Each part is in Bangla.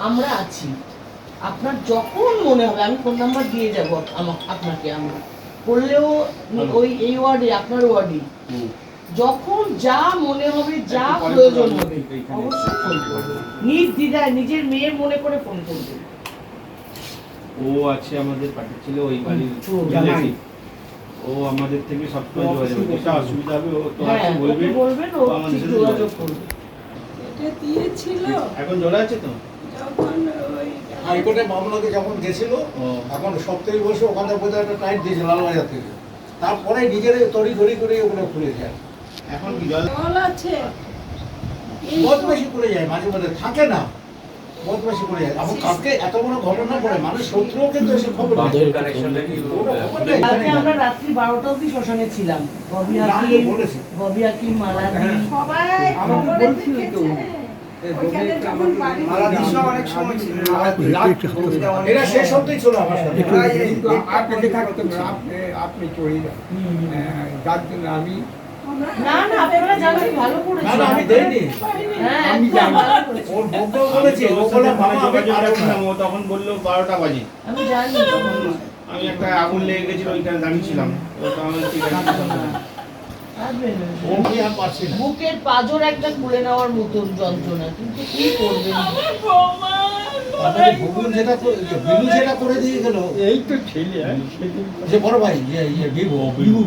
আমরা আছি আপনার যখন মনে হবে আমি ফোন নাম্বার দিয়ে যাব আপনাকে করলেও ওই এই ওয়ার্ডে আপনার ওয়ার্ডে যখন যা মনে হবে যা প্রয়োজন হবে অবশ্যই ফোন নিজের মেয়ের মনে করে ফোন করবে ও আছে আমাদের পার্টির ছিল ওই বাড়ির ও, ও আমাদের থেকে সবসময় যোগাযোগ করে। অসুবিধা হবে ও তো হ্যাঁ আছে বলবে। বলবেন ও ও আমাদের সাথে যোগাযোগ করবে। এটা দিয়েছিল। এখন জোড়া আছে তো? যখন ওই হাইকোর্টে মামলাকে যখন গেছিল এখন সপ্তাহে বসে ওখানে বোধহয় একটা টাইট দিয়েছে লালবাজার থেকে। তারপরে নিজেরাই তড়ি ঘড়ি করে ওগুলো খুলে যায়। এখন কি জল জল আছে। বদমাসি করে যায় মাঝে মাঝে থাকে না। বদমাসি করে যায়। এখন কালকে এত বড় ঘটনা পড়ে মানুষ শত্রুও কিন্তু এসে খবর নেয়। বাঁধের ওরা খবর নেয়, কালকে আমরা রাত্রি বারোটা অব্দি শ্মশানে ছিলাম। ববি হাকিম ববি হাকিম মালাদি। সবাই আমাকে বলছিল তো। দেখেছে। ওইখানে যখন বাড়ি মারা দিশা অনেক সময় ছিল। এরা শেষ সপ্তাহে ছিল আমার সাথে। আপনাকে থাকতো না আপনি আপনি যান। যার জন্য আমি না না আপনারা জানেন ভালো করেছেন না আমি দেইনি। হ্যাঁ আমি জানি। ওর বউকেও বলেছি ও বলে মামা আমি ও তখন বলল বারোটা বাজে। আমি জানি আমি একটা আগুন লেগে গেছিল ওইখানে দাঁড়িয়েছিলাম ও তো আমার ঠিক আছে বুকের পাজর একটা খুলে নেওয়ার মতন যন্ত্রণা কিন্তু কি করবেন? এই তো ছেলে যে বড় ভাই ইয়ে ইয়ে বিভু বিভু।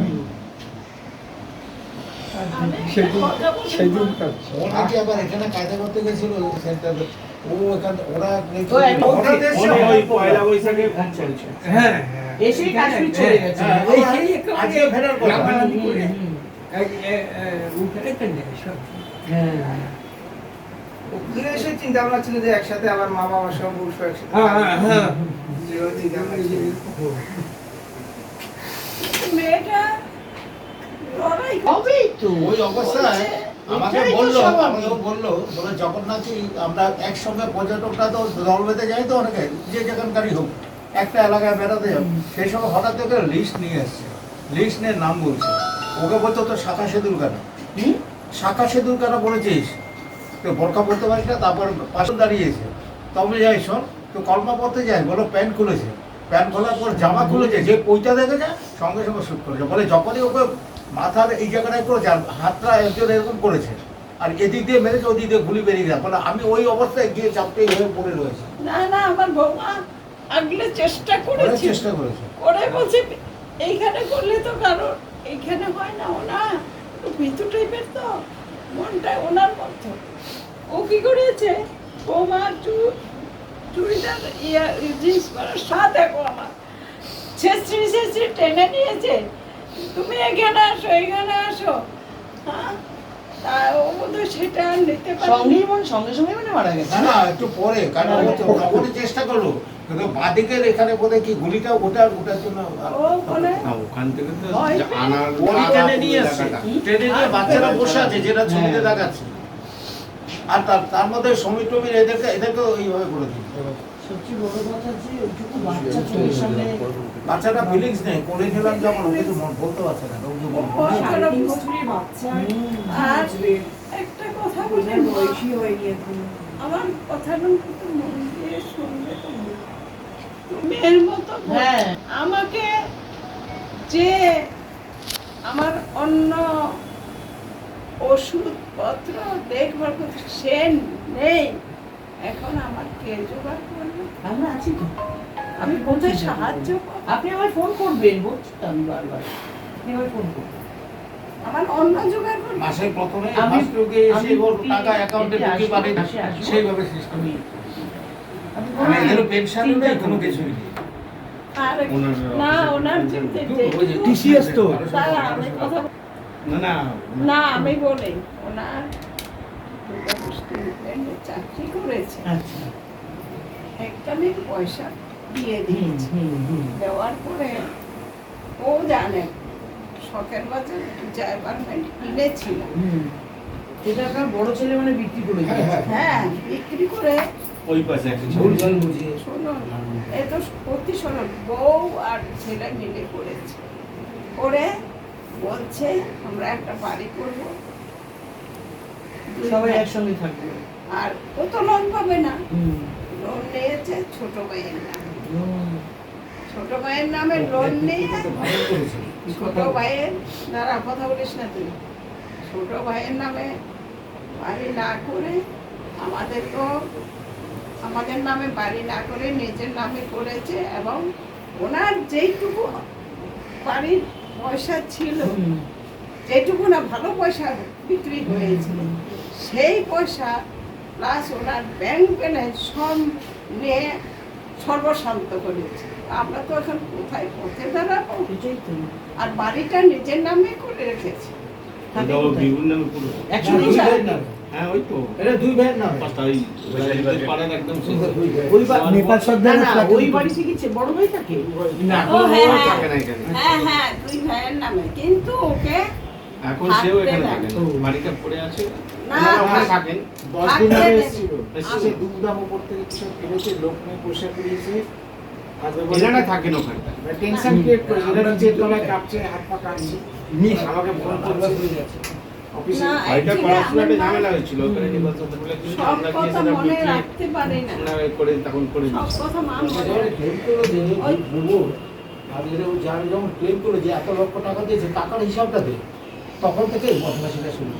সেদিন কথা বলি সেদিন মা। ও নাকি আবার এখানে কায়দা করতে গেছিল সেন্টারে ও এখানে ওরা নাকি- ও এক- হঠাৎ এসে পয়লা বৈশাখে হ্যাঁ। এসেই কাশ্মীর চলে গেছে। হ্যাঁ, এই ওরা সেই একেবারে আজকে ফেরার কথা। লাফালাফি করে। হুম, এই, এ, এ, উঠে কেন সব। হ্যাঁ। ওখানে এসে চিন্তা ভাবনা ছিল যে একসাথে আবার মা বাবা সব বসবো একসাথে হ্যাঁ হ্যাঁ হ্যাঁ। মেয়েটা হবেই তো? ওই অবস্থায় আমাকে বলল স্বাভাবিক। বলল বলে যখন নাকি আমরা একসঙ্গে পর্যটকরা তো দল বেঁধে যাই তো অনেকে যে যেখানকারই হোক একটা এলাকায় বেড়াতে সেই সময় হঠাৎ লিস্ট নিয়ে এসছে। লিস্ট নিয়ে নাম বলছে। ওকে বলতো তো শাখা সেতুর কেন? শাখা সেতুর কেন বলেছিস? তো বোরখা পড়তে পারিস না তারপর পাশে দাঁড়িয়েছে। তবে যাই শোন তো কলমা পড়তে যায় বলো প্যান্ট খুলেছে। প্যান্ট খোলার পর জামা খুলেছে যে পইটা দেখেছে সঙ্গে সঙ্গে শুট করেছে। বলে যখনই ওকে মাথার এই জায়গাটায় করেছে আর হাতটা একজন এরকম করেছে। আর এদিক দিয়ে মেরেছে ওদিক দিয়ে গুলি বেরিয়ে গেছে বলে আমি ওই অবস্থায় গিয়ে চাপতে হয়ে পড়ে রয়েছে। না না আমার বৌমা আগলে চেষ্টা করেছি। চেষ্টা করেছে। করে বলছে এইখানে করলে তো কারণ এইখানে হয় না ওনা ভিতু টাইপের তো। মনটা ওনার মতো। ও কি করেছে? বৌমা চু চুড়িদার ইয়া জিন্স পরার সা দেখো আমার। ছেঁচড়ি ছেঁচড়ি টেনে নিয়েছে। তুমি এখানে আসো এখানে আসো। হ্যাঁ? তা ও বোধহয় সেটা নিতে পারে সঙ্গেই মন সঙ্গে সঙ্গে মানে মারা গেছে? না না একটু পরে কারণ ও। চেষ্টা করল কিন্তু বাদিকের এখানে বোধহয় কি গুলিটা ওটার ওটার জন্য ও বলে না ওখান থেকে তো ভয় আনার ট্রেনে নিয়ে আসছে ট্রেনে নিয়ে বাচ্চারা বসে আছে যেটা ছবিতে হ্যাঁ। দেখাচ্ছে। আর তার তার মধ্যে সমীর টমির এদেরকে এদেরকে এইভাবে করে দিল। সবচেয়ে বড় কথা যে ওইটুকু বাচ্চা চোখের সামনে বাচ্চাটা ফিলিংস নেই। কোলে নিলাম যেমন ও কিছু মন বলতে পারছে না। ও কিছু বলতে পারছে না। সাড়ে তিন বছরের বাচ্চা। হুম, আর একটা কথা বলে। বয়সী হয়নি এখন। আমার কথাটা একটু মন দিয়ে শুনবে তুমি। মেয়ের মতো হ্যাঁ। আমাকে যে আমার অন্য ওষুধপত্র দেখভাল করতে সে নেই। এখন আমার কে জোগাড় করবে আমরা আছি তো আমি কোথায় সাহায্য আপনি আমায় ফোন করবেন বলছি তো আমি বারবার। আপনি আমায় ফোন করবেন। আমার অন্য জোগাড় করবে মাসের প্রথমে ফার্স্ট উইকে এসে ওর টাকা অ্যাকাউন্টে আসব, পারে সেইভাবে সিস্টেম আমি এদেরও পেনশন নেই কোনো করবেন কিছুই না। নেই। আর না ওনার চিনতে TCS তো। কথা না আমি বলি ওনার চাকরি করেছে। আচ্ছা। একটা মেয়ে পয়সা দিয়ে দিয়েছে। দেওয়ার পরে ও জানে শখের বাজার জায়গারমেন্ট কিনেছিল। হুম। সেটা আপনার বড় ছেলে মানে বিক্রি করে হ্যাঁ বিক্রি করে ওই পাশে একটা ভুল জল বুঝিয়ে। শুনুন এ তো প্রতি শুনুন বউ আর ছেলে মিলে করেছে। করে বলছে আমরা একটা বাড়ি করব। সবাই একসঙ্গে থাকবে। আর ও তো লোন পাবে না। লোন নিয়েছে ছোট ভাইয়ের নামে। ছোট ভাইয়ের নামে লোন নিয়ে ছোট ভাইয়ের দাঁড়া কথা বলিস না তুই। ছোট ভাইয়ের নামে বাড়ি না করে আমাদেরকেও আমাদের নামে বাড়ি না করে নিজের নামে করেছে এবং ওনার যেইটুকু বাড়ির পয়সা ছিল। যেটুকু না ভালো পয়সা বিক্রি হয়েছিল সেই পয়সা প্লাস ওনার ব্যাংক ব্যালেন্স সব নিয়ে সর্বশান্ত করেছে। আমরা তো এখন কোথায় পথে দাঁড়াবো? আর বাড়িটা নিজের নামে করে রেখেছে। হ্যাঁ ওই তো। এটা দুই ভাইয়ের নামে। পাশটা ওই পাড়ার একদম শেষে। দুই ভাইয়ের। ওই নেপাল না না ওই এ বাড়িতে বড় ভাই থাকে না, ও, হ্যাঁ, হ্যাঁ। থাকে না এখানে। হ্যাঁ হ্যাঁ দুই ভাইয়ের নামে। কিন্তু ওকে এখন সেও এখানে থাকে বাড়িটা পড়ে আছে। না ওখানে থাকেন। দশ দিন আগে। এসেছিল। এসে কিছু ফেলেছে লোক নিয়ে বসে করিয়েছে এনারা থাকেন ওখানটা টেনশন ক্রিয়েট করেছে এরা নিচের তলায় কাঁপছে হাত পা কাঁপছে। আমাকে ফোন অফিসে না, বাড়িটা actually করার সময় একটা আমার ঝামেলা হয়েছিল ওখানে নির্বাচন বলে কিন্তু আমরা গিয়ে সেটা মনে রাখতে পারি না। আমরা করে তখন করে সব কথা মা যখন বলে। ক্লেম করল আর এরা ও যার যখন ক্লেম করল যে এত লক্ষ টাকা দিয়েছে টাকার হিসাবটা দে তখন থেকে বদমাশিটা শুরু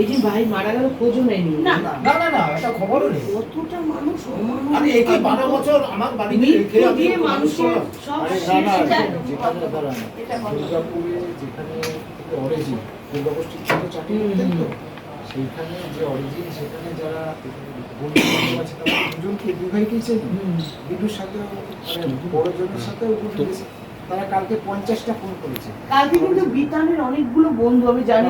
এই যে ভাই মারা গেল খোঁজও নেয়নি। না। না না না এটা খবরও নেই। কতটা মানুষ আরে বারো বছর আমার বাড়িতে রেখে আমি মানুষ সব শেষ না, না, এটা যেখানে অরিজিন দুর্গাগোষ্ঠীর ছোটো চাকরি করতেন তো? সেইখানে যে অরিজিন সেখানে যারা বন্ধু আছে তারা দুজনকে দু ভাইকেই চেনে হুম। সাথে মানে বড়জনের সাথে তারা কালকে পঞ্চাশটা ফোন করেছে। কালকে কিন্তু বিতানের অনেকগুলো বন্ধু আমি জানি।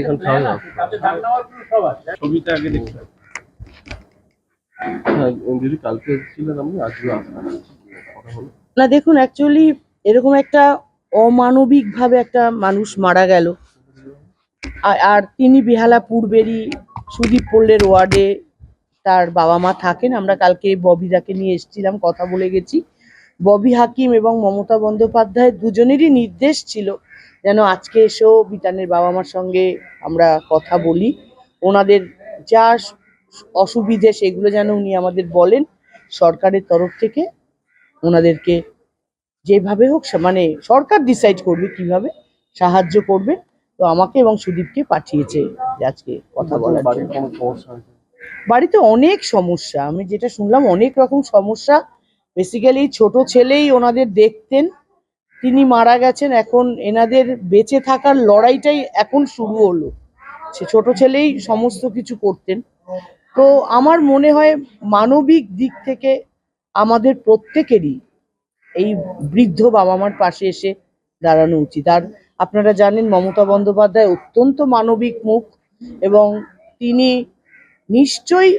এখন খাওয়া দাওয়া। ছবিটা আগে দেখতে হ্যাঁ দিদি কালকে ছিলেন আপনি আজকে আসবেন। না দেখুন অ্যাকচুয়ালি এরকম একটা অমানবিক ভাবে একটা মানুষ মারা গেল। আর- আর তিনি বেহালা পূর্বেরই সুদীপ পল্লের ওয়ার্ডে তার বাবা মা থাকেন। আমরা কালকে ববিদাকে নিয়ে এসেছিলাম, কথা বলে গেছি। ববি হাকিম এবং মমতা বন্দ্যোপাধ্যায় দুজনেরই নির্দেশ ছিল যেন আজকে এসেও বিতানের বাবা মার সঙ্গে আমরা কথা বলি। ওনাদের যা অসুবিধে সেগুলো যেন উনি আমাদের বলেন সরকারের তরফ থেকে। ওনাদেরকে যেভাবে হোক মানে সরকার ডিসাইড করবে কীভাবে সাহায্য করবে। তো আমাকে এবং সুদীপকে পাঠিয়েছে আজকে কথা বলার বাড়িতে অনেক সমস্যা। আমি যেটা শুনলাম অনেক রকম সমস্যা। বেসিক্যালি ছোট ছেলেই ওনাদের দেখতেন। তিনি মারা গেছেন। এখন এনাদের বেঁচে থাকার লড়াইটাই এখন শুরু হলো। সে ছোট ছেলেই সমস্ত কিছু করতেন। তো আমার মনে হয় মানবিক দিক থেকে আমাদের প্রত্যেকেরই এই বৃদ্ধ বাবা মার পাশে এসে দাঁড়ানো উচিত। আর আপনারা জানেন, মমতা বন্দ্যোপাধ্যায় অত্যন্ত মানবিক মুখ এবং তিনি নিশ্চয়ই